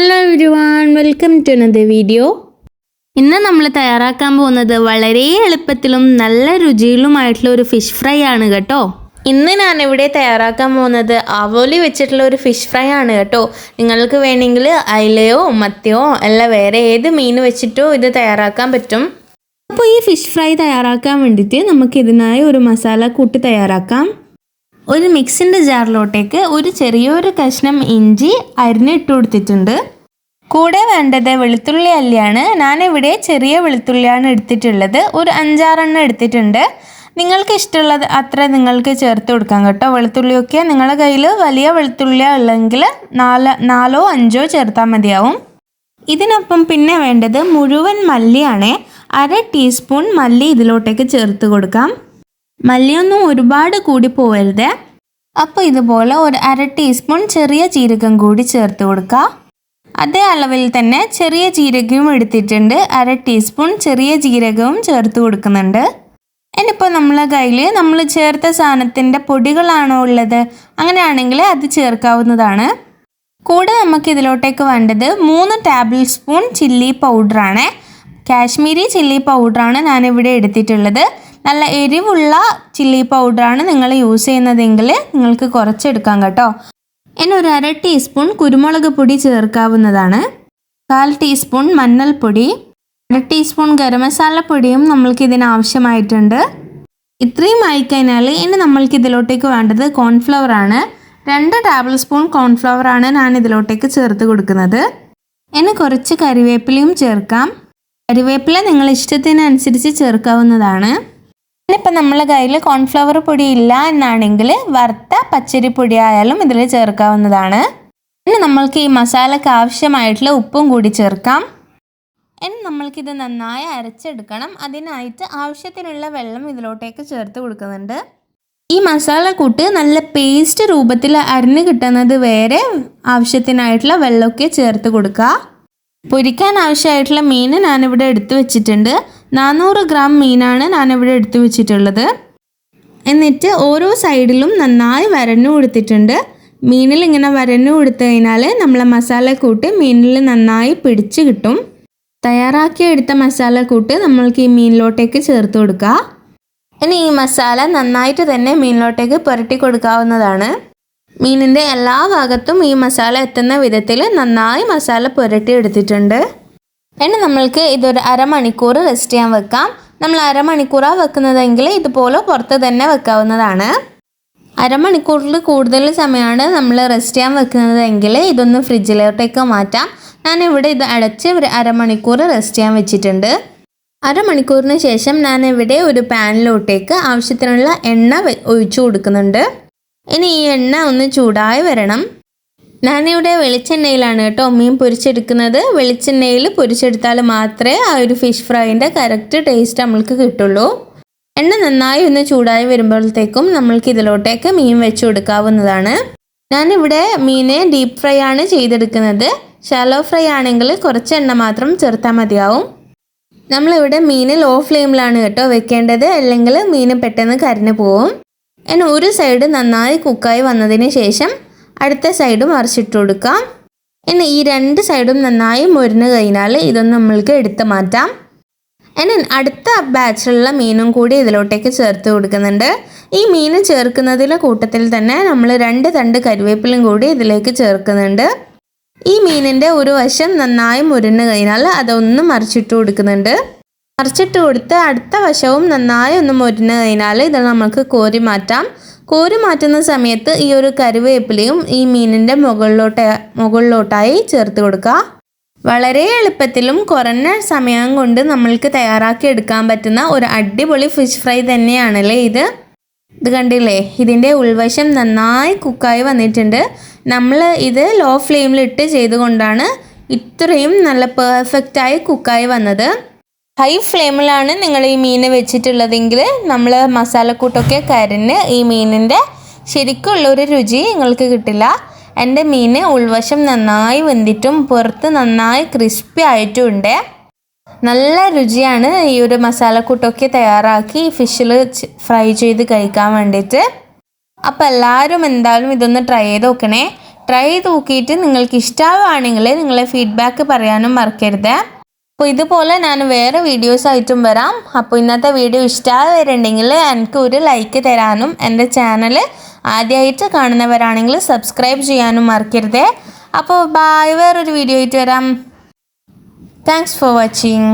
Hello everyone welcome to another video ഇന്ന് നമ്മൾ തയ്യാറാക്കാൻ പോകുന്നത് വളരെ എളുപ്പത്തിലും നല്ല രുചിയിലുമായിട്ടുള്ള ഒരു ഫിഷ് ഫ്രൈ ആണ് കേട്ടോ. ഇന്ന് ഞാൻ ഇവിടെ തയ്യാറാക്കാൻ പോകുന്നത് അവോലി വെച്ചിട്ടുള്ള ഒരു ഫിഷ് ഫ്രൈ ആണ് കേട്ടോ. നിങ്ങൾക്ക് വേണമെങ്കിൽ അയിലയോ മത്തിയോ അല്ല വേറെ ഏത് മീൻ വെച്ചിട്ടോ ഇത് തയ്യാറാക്കാൻ പറ്റും. അപ്പോൾ ഈ ഫിഷ് ഫ്രൈ തയ്യാറാക്കാൻ വേണ്ടിയിട്ട് നമുക്ക് ഇതിനായി ഒരു മസാല കൂട്ട് തയ്യാറാക്കാം. ഒരു മിക്സിന്റെ ജാറിലോട്ടേക്ക് ഒരു ചെറിയൊരു കഷ്ണം ഇഞ്ചി അരിഞ്ഞിട്ട് കൊടുത്തിട്ടുണ്ട്. കൂടെ വേണ്ടത് വെളുത്തുള്ളി അല്ലിയാണ്. ഞാനിവിടെ ചെറിയ വെളുത്തുള്ളിയാണ് എടുത്തിട്ടുള്ളത്. ഒരു അഞ്ചാറെണ്ണം എടുത്തിട്ടുണ്ട്. നിങ്ങൾക്ക് ഇഷ്ടമുള്ളത് അത്ര നിങ്ങൾക്ക് ചേർത്ത് കൊടുക്കാം കേട്ടോ. വെളുത്തുള്ളിയൊക്കെ നിങ്ങളുടെ കയ്യിൽ വലിയ വെളുത്തുള്ളി ഉള്ളെങ്കിൽ നാല് നാലോ അഞ്ചോ ചേർത്താൽ മതിയാവും. ഇതിനൊപ്പം പിന്നെ വേണ്ടത് മുഴുവൻ മല്ലിയാണ്. അര ടീസ്പൂൺ മല്ലി ഇതിലോട്ടേക്ക് ചേർത്ത് കൊടുക്കാം. മല്ലിയൊന്നും ഒരുപാട് കൂടി പോവരുത്. അപ്പോൾ ഇതുപോലെ ഒരു അര ടീസ്പൂൺ ചെറിയ ജീരകം കൂടി ചേർത്ത് കൊടുക്കുക അതേ അളവിൽ തന്നെ ചെറിയ ജീരകവും എടുത്തിട്ടുണ്ട്. അര ടീസ്പൂൺ ചെറിയ ജീരകവും ചേർത്ത് കൊടുക്കുന്നുണ്ട്. ഇനിയിപ്പോൾ നമ്മളെ കയ്യിൽ നമ്മൾ ചേർത്ത സാധനത്തിന്റെ പൊടികളാണോ ഉള്ളത്? അങ്ങനെയാണെങ്കിൽ അത് ചേർക്കാവുന്നതാണ്. കൂടെ നമുക്ക് ഇതിലോട്ടേക്ക് വേണ്ടത് മൂന്ന് ടേബിൾ സ്പൂൺ ചില്ലി പൗഡറാണ് കാശ്മീരി ചില്ലി പൗഡറാണ് ഞാനിവിടെ എടുത്തിട്ടുള്ളത്. നല്ല എരിവുള്ള ചില്ലി പൗഡറാണ് നിങ്ങൾ യൂസ് ചെയ്യുന്നതെങ്കിൽ നിങ്ങൾക്ക് കുറച്ചെടുക്കാം കേട്ടോ. ഇനി ഒരു അര ടീസ്പൂൺ കുരുമുളക് പൊടി ചേർക്കാവുന്നതാണ്. കാൽ ടീസ്പൂൺ മഞ്ഞൾപ്പൊടി അര ടീസ്പൂൺ ഗരം മസാല പൊടിയും നമ്മൾക്ക് ഇതിന് ആവശ്യമായിട്ടുണ്ട്. ഇത്രയും ആയിക്കഴിഞ്ഞാൽ ഇനി നമ്മൾക്ക് ഇതിലോട്ടേക്ക് വേണ്ടത് കോൺഫ്ലവർ ആണ്. രണ്ട് ടേബിൾ സ്പൂൺ കോൺഫ്ലവർ ആണ് ഞാൻ ഇതിലോട്ടേക്ക് ചേർത്ത് കൊടുക്കുന്നത്. ഇനി കുറച്ച് കറിവേപ്പിലയും ചേർക്കാം. കറിവേപ്പില നിങ്ങൾ ഇഷ്ടത്തിനനുസരിച്ച് ചേർക്കാവുന്നതാണ്. ഇനിയിപ്പോൾ നമ്മളെ കയ്യിൽ കോൺഫ്ലവർ പൊടി ഇല്ല എന്നാണെങ്കിൽ വറുത്ത പച്ചരിപ്പൊടി ആയാലും ഇതിൽ ചേർക്കാവുന്നതാണ്. ഇനി നമ്മൾക്ക് ഈ മസാലയ്ക്ക് ആവശ്യമായിട്ടുള്ള ഉപ്പും കൂടി ചേർക്കാം. ഇനി നമ്മൾക്കിത് നന്നായി അരച്ചെടുക്കണം. അതിനായിട്ട് ആവശ്യത്തിനുള്ള വെള്ളം ഇതിലോട്ടേക്ക് ചേർത്ത് കൊടുക്കുന്നുണ്ട്. ഈ മസാല കൂട്ട് നല്ല പേസ്റ്റ് രൂപത്തിൽ അരിഞ്ഞ് കിട്ടുന്നത് വരെ ആവശ്യത്തിനായിട്ടുള്ള വെള്ളമൊക്കെ ചേർത്ത് കൊടുക്കുക. പൊരിക്കാൻ ആവശ്യമായിട്ടുള്ള മീൻ ഞാനിവിടെ എടുത്തു വെച്ചിട്ടുണ്ട്. നാനൂറ് ഗ്രാം മീനാണ് ഞാനിവിടെ എടുത്തു വെച്ചിട്ടുള്ളത്. എന്നിട്ട് ഓരോ സൈഡിലും നന്നായി വരഞ്ഞു കൊടുത്തിട്ടുണ്ട്. മീനിൽ ഇങ്ങനെ വരഞ്ഞു കൊടുത്തു കഴിഞ്ഞാൽ നമ്മളെ മസാലക്കൂട്ട് മീനിൽ നന്നായി പിടിച്ച് കിട്ടും. എടുത്ത മസാലക്കൂട്ട് നമ്മൾക്ക് ഈ മീനിലോട്ടേക്ക് ചേർത്ത് കൊടുക്കുക ഇനി ഈ മസാല നന്നായിട്ട് തന്നെ മീനിലോട്ടേക്ക് പുരട്ടി കൊടുക്കാവുന്നതാണ്. മീനിന്റെ എല്ലാ ഭാഗത്തും ഈ മസാല എത്തുന്ന വിധത്തിൽ നന്നായി മസാല പുരട്ടി എടുത്തിട്ടുണ്ട്. ഇനി നമ്മൾക്ക് ഇതൊരു അരമണിക്കൂർ റെസ്റ്റ് ചെയ്യാൻ വെക്കാം. നമ്മൾ അരമണിക്കൂറാണ് വെക്കുന്നതെങ്കിൽ ഇതുപോലെ പുറത്ത് തന്നെ വെക്കാവുന്നതാണ്. അരമണിക്കൂറിൽ കൂടുതൽ സമയമാണ് നമ്മൾ റെസ്റ്റ് ചെയ്യാൻ വെക്കുന്നതെങ്കിൽ ഇതൊന്ന് ഫ്രിഡ്ജിലോട്ടേക്ക് മാറ്റാം. ഞാൻ ഇവിടെ ഇത് അടച്ച് ഒരു അരമണിക്കൂർ റെസ്റ്റ് ചെയ്യാൻ വെച്ചിട്ടുണ്ട്. അരമണിക്കൂറിന് ശേഷം ഞാൻ ഇവിടെ ഒരു പാനിലോട്ടേക്ക് ആവശ്യത്തിനുള്ള എണ്ണ ഒഴിച്ചു കൊടുക്കുന്നുണ്ട്. ഇനി ഈ എണ്ണ ഒന്ന് ചൂടായി വരണം. ഞാനിവിടെ വെളിച്ചെണ്ണയിലാണ് കേട്ടോ മീൻ പൊരിച്ചെടുക്കുന്നത്. വെളിച്ചെണ്ണയിൽ പൊരിച്ചെടുത്താൽ മാത്രമേ ആ ഒരു ഫിഷ് ഫ്രൈന്റെ കറക്റ്റ് ടേസ്റ്റ് നമ്മൾക്ക് കിട്ടുള്ളൂ. എണ്ണ നന്നായി ഒന്ന് ചൂടായി വരുമ്പോഴത്തേക്കും നമ്മൾക്ക് ഇതിലോട്ടേക്ക് മീൻ വെച്ച് കൊടുക്കാവുന്നതാണ്. ഞാനിവിടെ മീനെ ഡീപ്പ് ഫ്രൈ ആണ് ചെയ്തെടുക്കുന്നത്. ഷാലോ ഫ്രൈ ആണെങ്കിൽ കുറച്ച് എണ്ണ മാത്രം ചേർത്താൽ മതിയാവും. നമ്മളിവിടെ മീൻ ലോ ഫ്ലെയിമിലാണ് കേട്ടോ വെക്കേണ്ടത്. അല്ലെങ്കിൽ മീൻ പെട്ടെന്ന് കരിഞ്ഞു പോവും. ഇനി ഒരു സൈഡ് നന്നായി കുക്കായി വന്നതിന് ശേഷം അടുത്ത സൈഡ് മറിച്ചിട്ട് കൊടുക്കാം. ഇനി ഈ രണ്ട് സൈഡും നന്നായി മുരിഞ്ഞു കഴിഞ്ഞാൽ ഇതൊന്ന് നമ്മൾക്ക് എടുത്തു മാറ്റാം. ഇനി അടുത്ത ബാച്ചിലുള്ള മീനും കൂടി ഇതിലോട്ടേക്ക് ചേർത്ത് കൊടുക്കുന്നുണ്ട്. ഈ മീൻ ചേർക്കുന്നതിലെ കൂട്ടത്തിൽ തന്നെ നമ്മൾ രണ്ട് തണ്ട് കരിവേപ്പിലും കൂടി ഇതിലേക്ക് ചേർക്കുന്നുണ്ട്. ഈ മീനിന്റെ ഒരു വശം നന്നായി മുരിഞ്ഞു കഴിഞ്ഞാൽ അതൊന്ന് മറിച്ചിട്ട് കൊടുക്കുന്നുണ്ട്. മറിച്ചിട്ട് കൊടുത്ത് അടുത്ത വശവും നന്നായി ഒന്ന് കഴിഞ്ഞാൽ ഇത് നമുക്ക് കോരി മാറ്റാം കോരി മാറ്റുന്ന സമയത്ത് ഈ ഒരു കരുവേപ്പിലയും ഈ മീനിന്റെ മുകളിലോട്ട് മുകളിലോട്ടായി ചേർത്ത് കൊടുക്കുക. വളരെ എളുപ്പത്തിലും കുറഞ്ഞ സമയം കൊണ്ട് നമ്മൾക്ക് തയ്യാറാക്കി എടുക്കാൻ പറ്റുന്ന ഒരു അടിപൊളി ഫിഷ് ഫ്രൈ തന്നെയാണല്ലേ ഇത്. ഇത് കണ്ടില്ലേ? ഇതിന്റെ ഉൾവശം നന്നായി കുക്കായി വന്നിട്ടുണ്ട്. നമ്മൾ ഇത് ലോ ഫ്ലെയിമിലിട്ട് ചെയ്തുകൊണ്ടാണ് ഇത്രയും നല്ല പെർഫെക്റ്റായി കുക്കായി വന്നത്. ഹൈ ഫ്ലെയിമിലാണ് നിങ്ങൾ ഈ മീൻ വെച്ചിട്ടുള്ളതെങ്കിൽ നമ്മൾ മസാലക്കൂട്ടൊക്കെ കരിഞ്ഞ് ഈ മീനിന്റെ ശരിക്കുള്ളൊരു രുചി നിങ്ങൾക്ക് കിട്ടില്ല. എന്റെ മീൻ ഉൾവശം നന്നായി വെന്തിട്ടും പുറത്ത് നന്നായി ക്രിസ്പി ആയിട്ടും ഉണ്ട് നല്ല രുചിയാണ് ഈ ഒരു മസാലക്കൂട്ടൊക്കെ തയ്യാറാക്കി ഫിഷിൽ ഫ്രൈ ചെയ്ത് കഴിക്കാൻ വേണ്ടിയിട്ട്. അപ്പോൾ എല്ലാവരും എന്തായാലും ഇതൊന്ന് ട്രൈ ചെയ്ത് നോക്കണേ. ട്രൈ ചെയ്ത് നോക്കിയിട്ട് നിങ്ങൾക്ക് ഇഷ്ടമാവുകയാണെങ്കിൽ നിങ്ങളെ ഫീഡ്ബാക്ക് പറയാനും മറക്കരുത്. അപ്പോൾ ഇതുപോലെ ഞാൻ വേറെ വീഡിയോസ് ആയിട്ടും വരാം. അപ്പോൾ ഇന്നത്തെ വീഡിയോ ഇഷ്ടമാവുന്നുണ്ടെങ്കിൽ എനിക്ക് ഒരു ലൈക്ക് തരാനും എന്റെ ചാനൽ ആദ്യമായിട്ട് കാണുന്നവരാണെങ്കിൽ സബ്സ്ക്രൈബ് ചെയ്യാനും മറക്കരുത്. അപ്പോൾ ബായ് വേറൊരു വീഡിയോ ആയിട്ട് വരാം. Thanks for watching